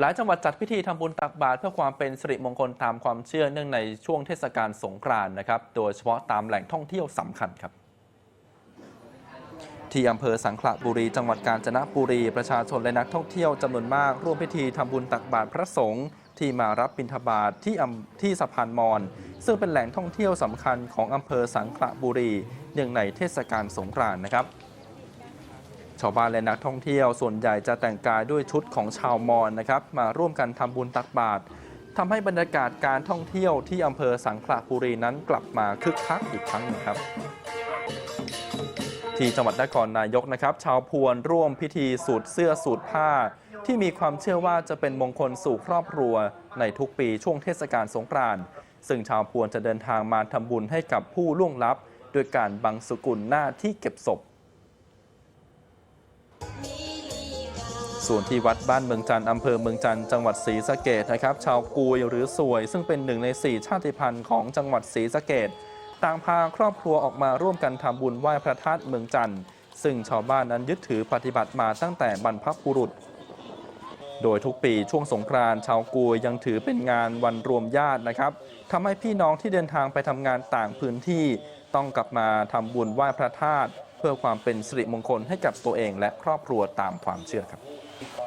หลายจังหวัดจัดพิธีทำบุญตักบาตรเพื่อความเป็นสิริมงคลตามความเชื่อเนื่องในช่วงเทศกาลสงกรานต์นะครับ โดยเฉพาะตามแหล่งท่องเที่ยวสำคัญครับ ที่อำเภอสังขละบุรี จังหวัดกาญจนบุรี ประชาชนและนักท่องเที่ยวจำนวนมาก ร่วมพิธีทำบุญตักบาตรพระสงฆ์ที่มารับบิณฑบาตที่ที่สะพานมอญซึ่งเป็นแหล่งท่องเที่ยวสำคัญของอำเภอสังขละบุรีเนื่องในเทศกาลสงกรานต์นะครับ ชาวบ้านและนักท่องเที่ยวส่วนใหญ่จะแต่งกายด้วยชุดของชาวมอญนะครับ มาร่วมกันทำบุญตักบาตรทำให้บรรยากาศการท่องเที่ยวที่อำเภอสังขละบุรีนั้นกลับมาคึกคักอีกครั้งนึงครับที่จังหวัดนครนายกนะครับ ชาวพวนร่วมพิธีสูตรเสื้อสูตรผ้า ที่มีความเชื่อว่าจะเป็นมงคลสู่ครอบครัว ในทุกปีช่วงเทศกาลสงกรานต์ซึ่งชาวพวนจะเดินทางมาทำบุญให้กับผู้ล่วงลับ โดยการบังสุกุลหน้าที่เก็บศพ ส่วนที่วัดบ้านเมืองจันทร์อำเภอเมืองจันทร์จังหวัดศรีสะเกดนะครับ ชาวกุยหรือสวย ซึ่งเป็นหนึ่งใน 4 ชาติพันธุ์ของจังหวัดศรีสะเกดต่างพาครอบครัวออกมาร่วมกันทำบุญไหว้พระธาตุเมืองจันทร์ซึ่งชาวบ้านนั้นยึดถือปฏิบัติมาตั้งแต่บรรพบุรุษ โดยทุกปีช่วงสงกรานต์ชาวกุยยังถือเป็นงานวันรวมญาตินะครับทำให้พี่น้องที่เดินทางไปทำงานต่างพื้นที่ ต้องกลับมาทำบุญไหว้พระธาตุเพื่อความเป็นสิริมงคลให้กับตัวเองและครอบครัวตามความเชื่อครับ because